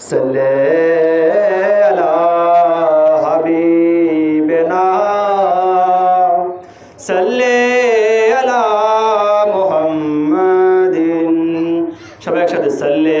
صلي على حبيبنا صلي على محمد সবাই একসাথে সাল্লে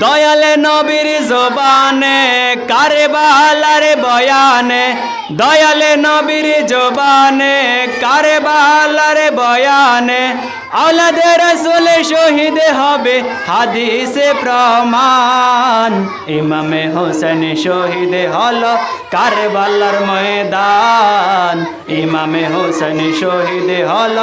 দয়ালে নবীর জবানে, কারবালার বয়ানে। দয়ালে নবীর জবানে, কারবালার বয়ানে। আওলাদে রসুল শহীদ হবে হাদিসে প্রমাণ। ইমামে হোসেন শহীদ হল কারবালার ময়দান। ইমামে হোসেন শহীদ হল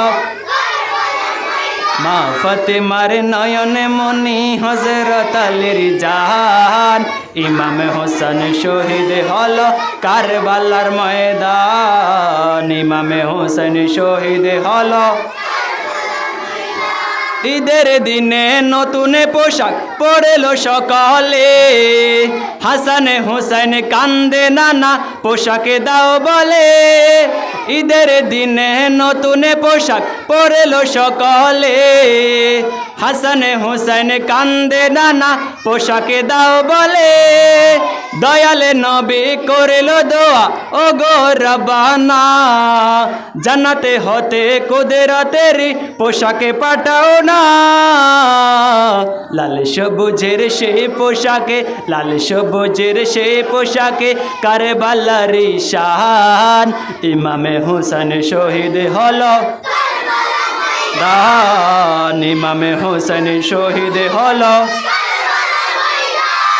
মা ফতেমার নয়নে মনি হজরত আলীর জাহান। ইমাম হোসেন শহীদ হল কারবালার ময়দান। ইমামে হোসেন শহীদ হল ঈদের দিনে নতুন পোশাক পরেলো সকালে। হাসান হোসেন কান্দে নানা পোশাকে দাও বলে। ঈদের দিনে নতুন পোশাক পরেলো সকলে। হাসান হোসেন কান্দে নানা পোশাকে দাও বলে। দয়ালে নবী করেলো দোয়া ও গো রবানা জান্নাতে হতে কুদরতের পোশাকে পাঠাও না। লাল সবুজের সেই পোশাকে, লাল সবুজের সেই পোশাকে কারবালারি শাহান ইমামে হোসেন শহীদ হলো। দান ইমামে হোসেন শহীদ হলো।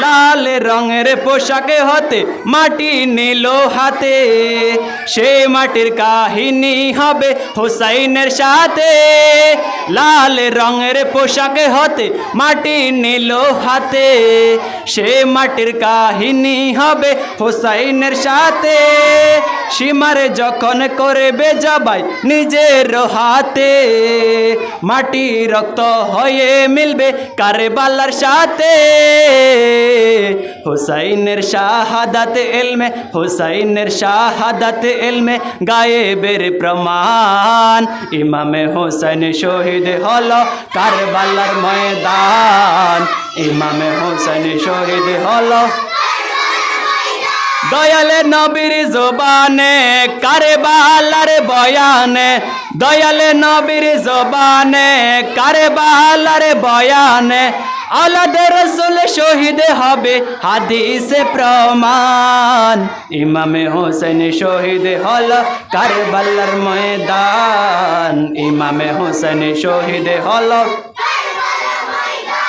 লাল রঙের পোশাকে হতে, মাটি নিল হাতে। সে মাটির কাহিনী হবে হোসাইনের সাথে। লাল রঙের পোশাকে হতে, মাটি নিল হাতে। সে মাটির কাহিনী হবে হোসাইনের সাথে। সীমারে যখন করবে জবাই নিজের হাতে। মাটি রক্ত হয়ে মিলবে কারবালার সাথে। হুসাইনের শাহাদাত এলমে, হুসাইনের শাহাদাত এলমে গায়েবের প্রমাণ। ইমামে হোসেন শহীদ হলো কারবালার ময়দান। ইমামে হোসেন শহীদ হলো দয়ালে নবীর জবানে কারে বালার বয়ানে। দয়ালে নবীর জবানে কারে বালার বয়ানে। আলাদে রসুল শহীদ হবে, হাদিসে প্রমাণ। ইমামে হোসেন শহীদ হল কারবালার ময়দান। ইমামে হোসেন শহীদ হল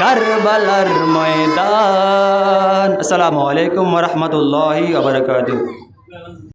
কারবালার ময়দান। আসসালামু আলাইকুম রহমতুল্লাহ আবরকাত